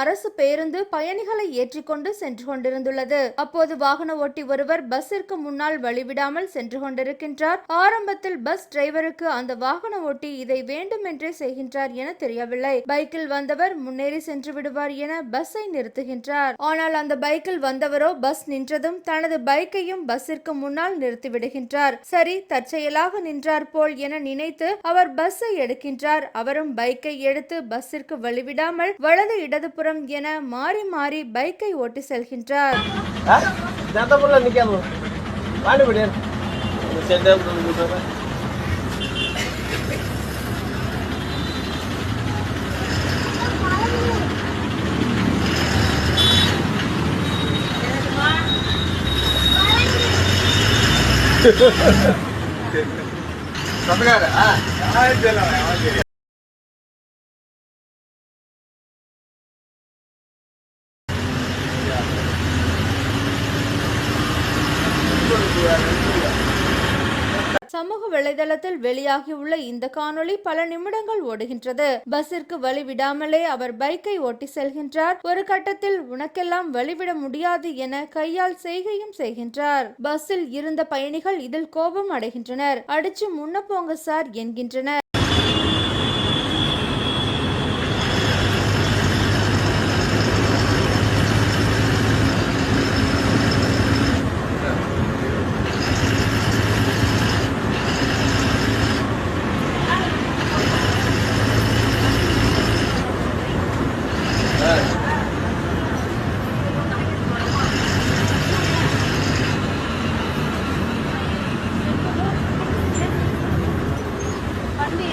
அரசு பேருந்து பயணிகளை ஏற்றிக்கொண்டு சென்று கொண்டிருந்துள்ளது. அப்போது வாகன ஓட்டி ஒருவர் பஸ்ஸிற்கு முன்னால் வழிவிடாமல் சென்று கொண்டிருக்கின்றார். ஆரம்பத்தில் பஸ் டிரைவருக்கு அந்த வாகன ஓட்டி இதை வேண்டுமென்றே செய்கின்றார் என தெரியவில்லை. பைக்கில் வந்தவர் முன்னேறி சென்று விடுவார் என பஸ்ஸை நிறுத்துகின்றார். ஆனால் அந்த பைக்கில் வந்தவரோ பஸ் நின்றதும் தனது பைக்கையும் பஸ்ஸிற்கு முன்னால் நிறுத்தி விடுகின்றார் சரி தற்செயலாக நின்றார் போல் என நினைத்து அவர் பஸ்ஸை எடுக்கின்றார். அவரும் பைக்கை எடுத்து பஸ்ஸிற்கு வழிவிடாமல் வலது இடதுபுறம் என மாறி மாறி பைக்கை ஓட்டி செல்கின்றார். ஜனதாபுரில் சமூக வலைதளத்தில் வெளியாகியுள்ள இந்த காணொளி பல நிமிடங்கள் ஓடுகின்றது. பஸ்ஸிற்கு வழி விடாமலே அவர் பைக்கை ஓட்டி செல்கின்றார். ஒரு கட்டத்தில் உனக்கெல்லாம் வழிவிட முடியாது என கையால் செய்கையும் செய்கின்றார். பஸ்ஸில் இருந்த பயணிகள் இதில் கோபம் அடைகின்றனர். அடிச்சு முன்ன போங்க சார் என்கின்றனர்.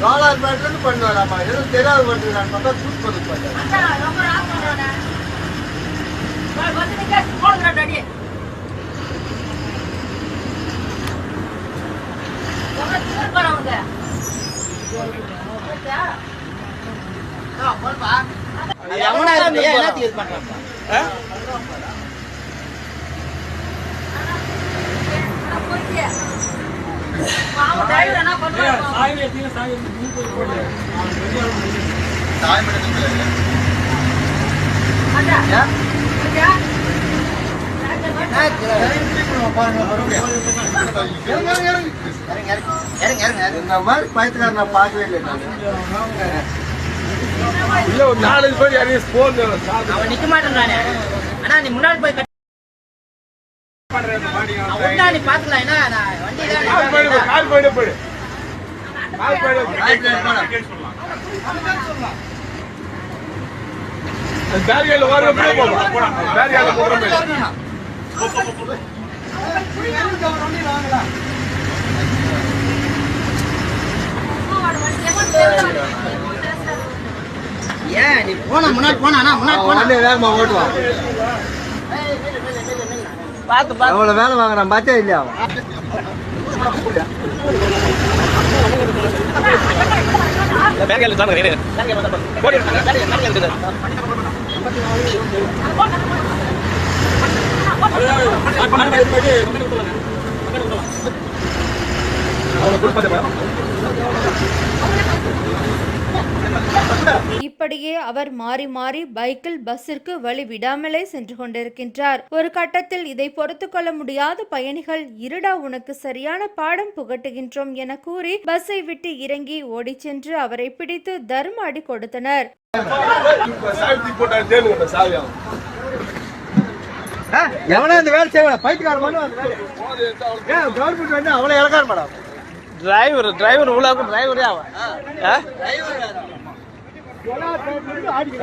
டாலர் பேட்டர்னு பண்ணுவாராமா எதுவும் தெரியாத பண்ணுறான்னு பார்த்தா சூட் பண்ணி பார்த்தேன் இந்த மாதிரி பயத்துக்கார நான் பார்க்கவே இல்லை நான் இல்ல ஒரு நாலஞ்சு பேர் யாரையும் ஸ்போன் அவன் நிக்க மாட்டேன்றானே அண்ணா நீ முன்னாடி போய் நீ பாத்துக்கலாம் என்ன வண்டி கால் போயிடு போயிடு. பேரியால வர பேரியால போற ஏன் நீ போனா முன்னாடி போனா முன்னாடி போனா. வேகமா ஓட்டுவான் பாத்து பாத்து அவ்வளவு வேலை வாங்குறான் பார்த்தே இல்லையா அவன் இப்படியே அவர் மாறி மாறி பைக்கில் பஸ்ஸிற்கு வழி விடாமலே சென்று கொண்டிருக்கின்றார். ஒரு கட்டத்தில் இதை பொறுத்து கொள்ள முடியாத பயணிகள் இருடா உனக்கு சரியான பாடம் புகட்டுகின்றோம் என கூறி பஸ்ஸை விட்டு இறங்கி ஓடிச் சென்று அவரை பிடித்து தர்ம அடி கொடுத்தனர். எவனா இந்த வேலை செய்வான் கவர்மெண்ட் வந்து அவ்வளோ இலக்கார மேடம்? டிரைவர் டிரைவர் உள்ள டிரைவரே அவன்?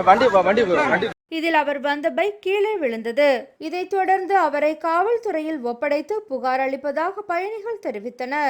வண்டி வண்டி வண்டி. இதில் அவர் வந்த பைக் கீழே விழுந்தது. இதைத் தொடர்ந்து அவரை காவல்துறையில் ஒப்படைத்து புகார் அளிப்பதாக பயணிகள் தெரிவித்தனர்.